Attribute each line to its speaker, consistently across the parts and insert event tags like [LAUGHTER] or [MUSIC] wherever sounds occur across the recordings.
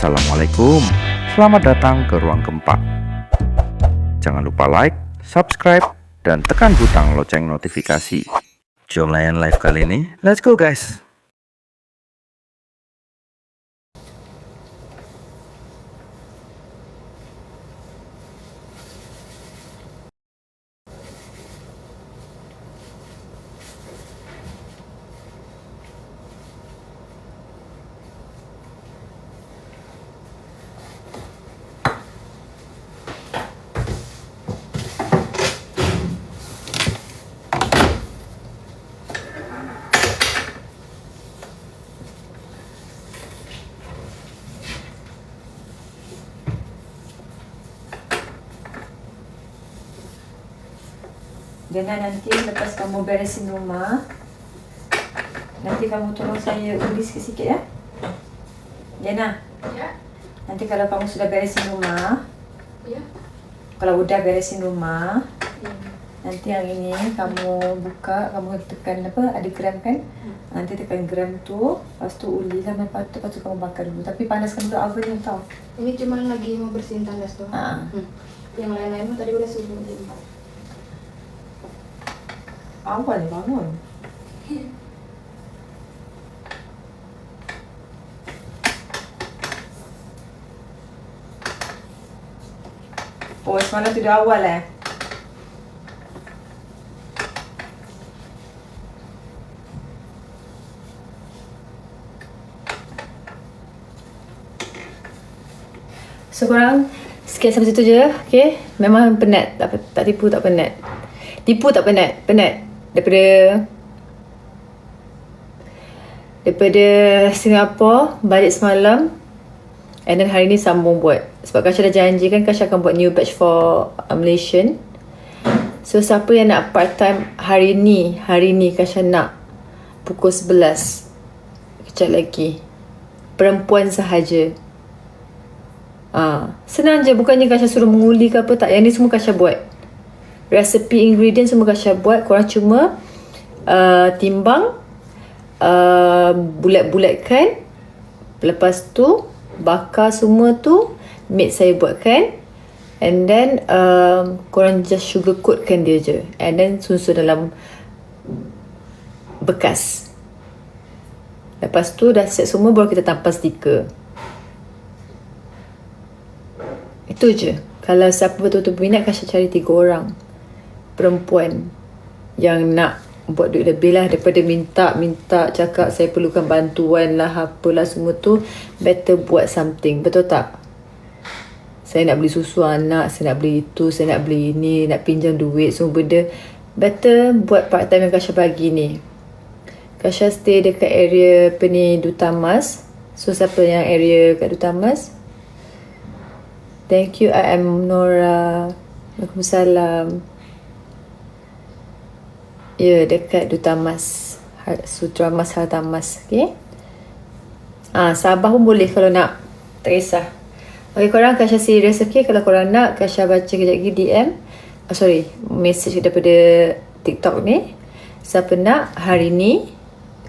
Speaker 1: Assalamualaikum, selamat datang ke Ruang Keempat. Jangan lupa like, subscribe, dan tekan butang lonceng notifikasi. Jom layan live kali ini, let's go guys!
Speaker 2: Jangan nanti lepas kamu beresin rumah Nanti kamu tolong saya tulis sikit ya Jana
Speaker 3: Ya,
Speaker 2: Nanti kalau kamu sudah beresin rumah
Speaker 3: ya.
Speaker 2: Kalau udah beresin rumah
Speaker 3: ya.
Speaker 2: Nanti yang ini kamu buka Kamu tekan apa Ada gram kan Nanti tekan gram tu Lepas tu uli sampai patut Lepas tu kamu bakar dulu Tapi panaskan dulu oven yang tau
Speaker 3: Ini cuma lagi mau bersihin tandas tuh.
Speaker 2: Ah.
Speaker 3: Hmm. Yang lain-lain tadi udah subuh jadi.
Speaker 2: Awal ni bangun Oh semalam tu dah awal eh So korang Sekian sampai situ je. Okay. Memang penat. Tak, tak tipu tak penat. Tipu tak penat. Penat Daripada Daripada Singapore Balik semalam And then hari ni sambung buat. Sebab Kasha dah janji kan Kasha akan buat new batch for uh, Malaysian. So siapa yang nak part time Hari ni Hari ni Kasha nak Pukul 11 Kejap lagi. Perempuan sahaja. Ah, senang je. Bukannya Kasha suruh menguli ke apa tak. Yang ni semua Kasha buat. Resepi ingredient semua Kasha buat. Korang cuma uh, timbang uh, bulat-bulatkan. Lepas tu bakar semua tu mate saya buatkan. And then um, korang just sugar coatkan dia je. And then susun dalam bekas. Lepas tu dah set semua baru kita tampal stiker. Itu je. Kalau siapa betul-betul berminat, Kasha cari tiga orang. Perempuan yang nak buat duit lebih lah daripada minta-minta cakap saya perlukan bantuan lah apalah semua tu. Better buat something. Betul tak? Saya nak beli susu anak, saya nak beli itu, saya nak beli ini, nak pinjam duit, semua benda. Better buat part time yang Kasha bagi ni. Kasha stay dekat area apa ni Duta Mas. So siapa yang area kat Duta Mas? Thank you. I am Nora. Waalaikumsalam. Ya, dekat Duta Mas. Sutra Mas Harta Mas. Okay? Ah, Sabah pun boleh kalau nak. Tak kisah. Okay, korang Kasha serious okay? Kalau korang nak, Kasha baca kejap lagi DM. Oh, sorry, message daripada TikTok ni. Siapa nak hari ni,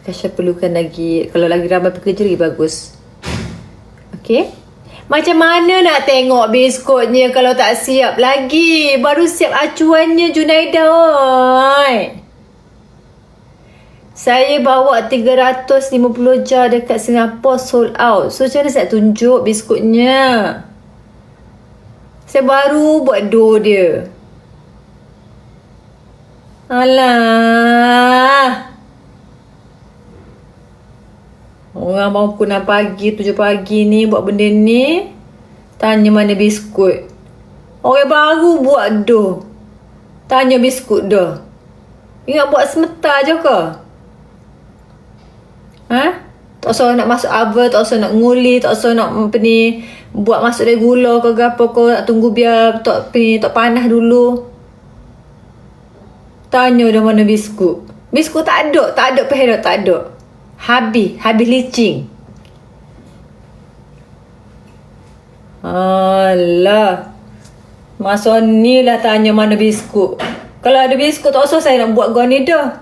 Speaker 2: Kasha perlukan lagi, kalau lagi ramai pekerja lagi bagus. Okay? Macam mana nak tengok biskutnya kalau tak siap lagi? Baru siap acuannya Junaida oi. Saya bawa 350 jar dekat Singapore sold out. So macam mana saya tunjuk biskutnya? Saya baru buat dough dia. Alah. Orang bangun pukul 6 pagi, 7 pagi ni buat benda ni. Tanya mana biskut. Orang baru buat dough. Tanya biskut dah. Ingat buat semetar je ke? Ha? Tak usah nak masuk oven, tak usah nak nguli, tak usah nak apa ni, buat masuk dari gula ke apa ke, nak tunggu biar tak, ni, tak panas dulu. Tanya dah mana biskut. Biskut tak ada, tak ada perhera, tak ada. Habis, habis licin. Alah. Masa ni lah tanya mana biskut. Kalau ada biskut tak usah saya nak buat gua ni dah.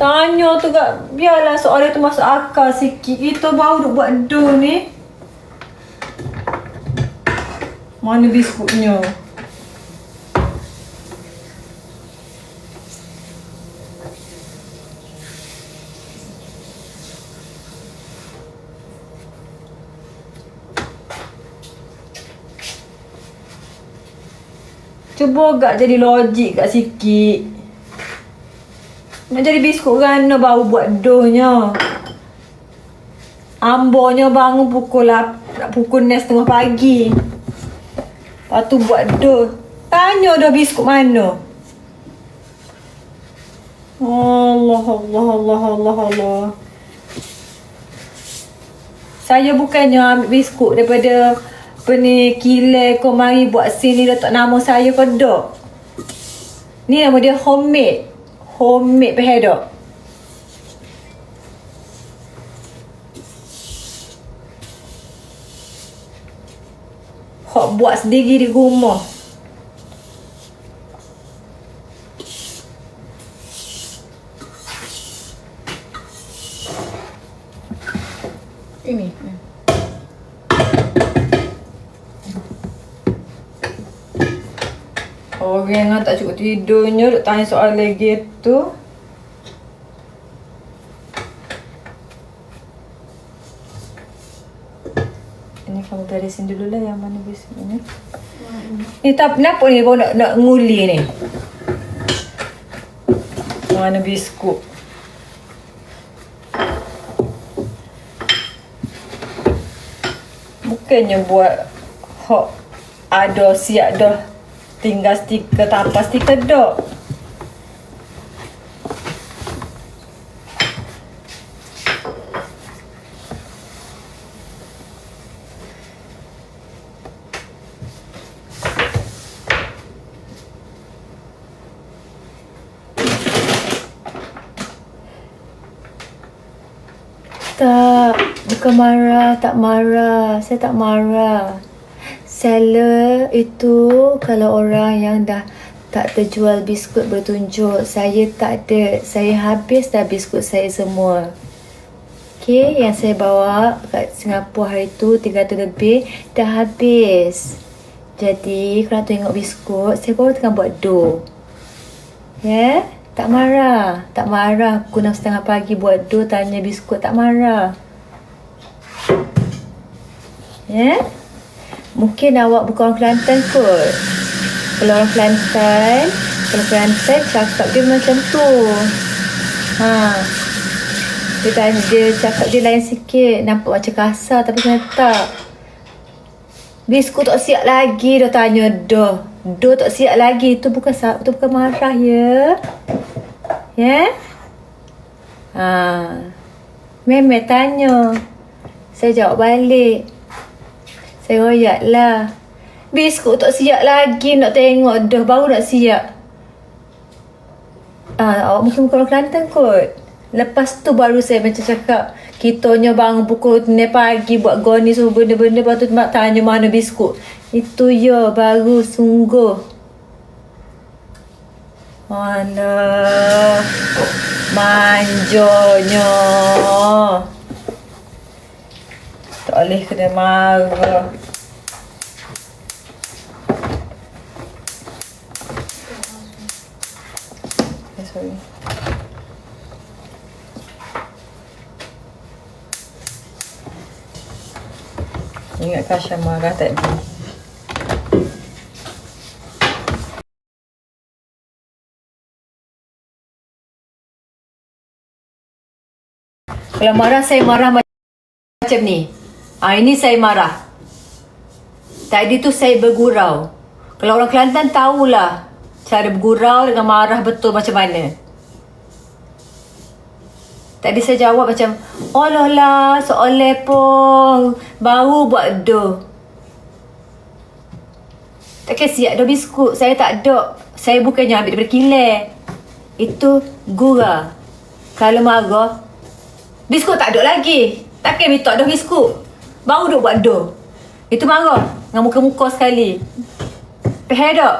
Speaker 2: Tanya tu gak biarlah soalan tu masuk akal sikit. Kita baru duk buat dough ni. Mana biskutnya? Cuba gak jadi logik kat sikit. Nak jadi biskut rana baru buat doughnya. Ambonya bangun pukul lap, pukul 9 setengah pagi. Lepas tu buat dough. Tanya dah biskut mana. Allah, Allah, Allah, Allah, Allah. Saya bukannya ambil biskut daripada apa ni kilai kau mari buat sini letak nama saya kau dok. Ni nama dia homemade. Homemade pehedok. Hok buat sendiri di rumah.
Speaker 3: Ini.
Speaker 2: Orang yang tak cukup tidurnya duk tanya soal lagi tu. Ini kamu beresin dulu lah yang mana biskut ni. Ni tak kenapa ni kau nak, nak nguli ni? Mana biskut? Bukannya buat hok ada siap dah tinggal stiker tanpa stiker dok. Tak, bukan marah, tak marah. Saya tak marah. Seller itu kalau orang yang dah tak terjual biskut bertunjuk, saya tak ada. Saya habis dah biskut saya semua. Okay, yang saya bawa kat Singapura hari tu 300 lebih dah habis. Jadi, kalau tengok biskut, saya baru tengah buat dough. Ya? Yeah? Tak marah. Tak marah. Pukul 6.30 pagi buat dough, tanya biskut. Tak marah. Ya? Yeah? Mungkin awak bukan orang Kelantan kot. Kalau orang Kelantan, kalau Kelantan cakap dia macam tu. Ha. Dia, tanya, dia cakap dia lain sikit. Nampak macam kasar tapi sebenarnya tak. Biskut tak siap lagi dah tanya dah. Dah tak siap lagi. Itu bukan itu bukan marah ya. Ya? Ha. Memang tanya. Saya jawab balik. Saya royak lah. Biskut tak siap lagi nak tengok dah. Baru nak siap. Ah, awak mungkin bukan orang Kelantan kot. Lepas tu baru saya macam cakap. Kitanya bangun pukul 9 pagi buat goni semua benda-benda. Lepas tu mak tanya mana biskut. Itu ya baru sungguh. Alah. Manjanya. Tak boleh kena marah. Eh, sorry. Ingat Kasha marah tadi. Kalau marah saya marah macam ni. Ah ini saya marah. Tadi tu saya bergurau. Kalau orang Kelantan tahulah cara bergurau dengan marah betul macam mana. Tadi saya jawab macam, Allah lah, soalnya pun baru buat dough. Tak kira siap dah biskut. Saya tak ada. Saya bukannya ambil daripada kilai. Itu gura. Kalau marah, biskut tak ada lagi. Takkan minta dah biskut. Baru duk buat dough. Itu marah. Dengan muka-muka sekali. Peher tak?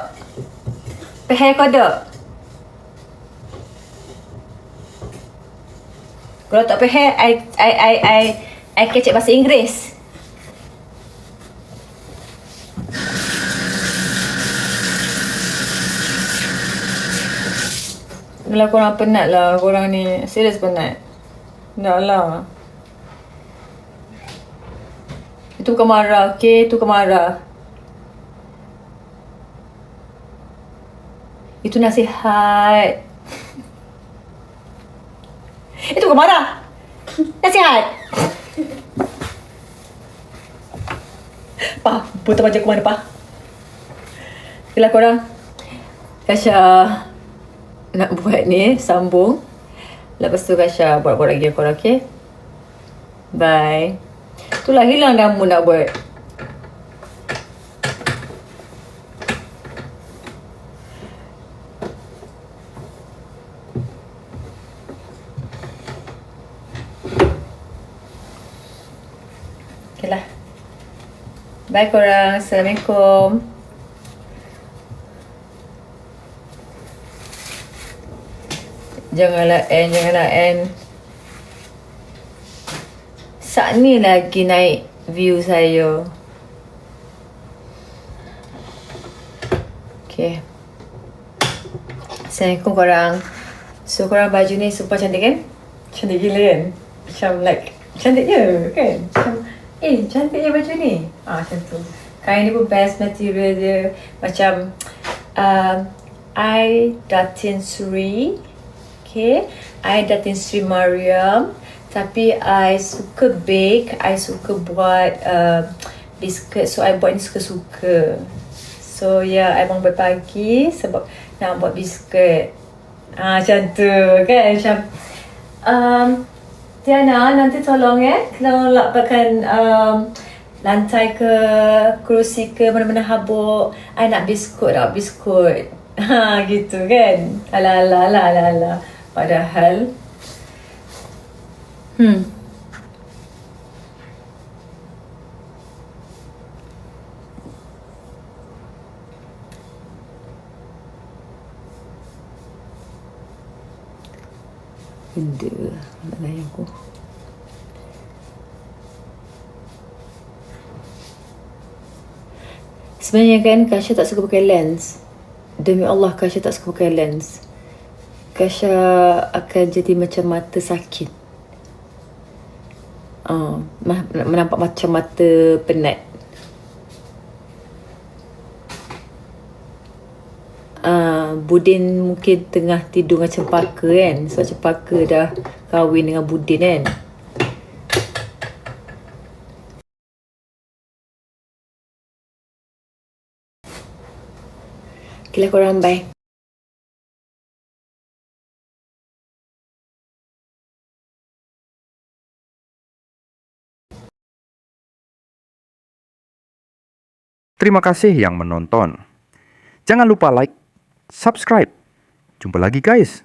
Speaker 2: Peher kau tak? Kalau tak faham, I, I, I, I, I kecek bahasa Inggeris. Kalau korang penat lah korang ni. Serius penat. Tak lah. Itu bukan marah, okay? Itu bukan marah. Itu nasihat. Itu bukan marah. Nasihat. Pa, putar baju aku mana, Pa? Yelah korang. Kasha nak buat ni, sambung. Lepas tu Kasha buat-buat lagi korang, okay? Bye. Itulah hilang dah mood nak buat. Okay lah. Bye korang. Assalamualaikum. Janganlah N, janganlah N. Saat ni lagi naik view saya. Okay. Assalamualaikum korang. So korang baju ni super cantik kan? Cantik gila kan? Macam like cantiknya kan? Macam eh cantiknya baju ni. Ah tu. Kain ni pun best material dia. Macam um, I Datin Suri. Okay. I Datin Sri Mariam. Tapi I suka bake. I suka buat uh, biscuit. So I buat ni suka-suka. So yeah, I buat pagi sebab nak buat biscuit. Ah, macam tu kan? Macam um, Tiana nanti tolong eh Tolong lapatkan um, lantai ke kerusi ke mana-mana habuk. I nak biskut nak biskut. [LAUGHS] Ha gitu kan? Ala ala ala ala ala padahal hmm. Benda. Nak layan aku Sebenarnya kan Kasha tak suka pakai lens. Demi Allah Kasha tak suka pakai lens. Kasha akan jadi macam mata sakit. Uh, Menampak macam mata penat. Uh, Budin mungkin tengah tidur dengan cempaka kan. Sebab cempaka dah kahwin dengan Budin kan Korang bye
Speaker 1: Terima kasih yang menonton. Jangan lupa like, subscribe. Jumpa lagi guys.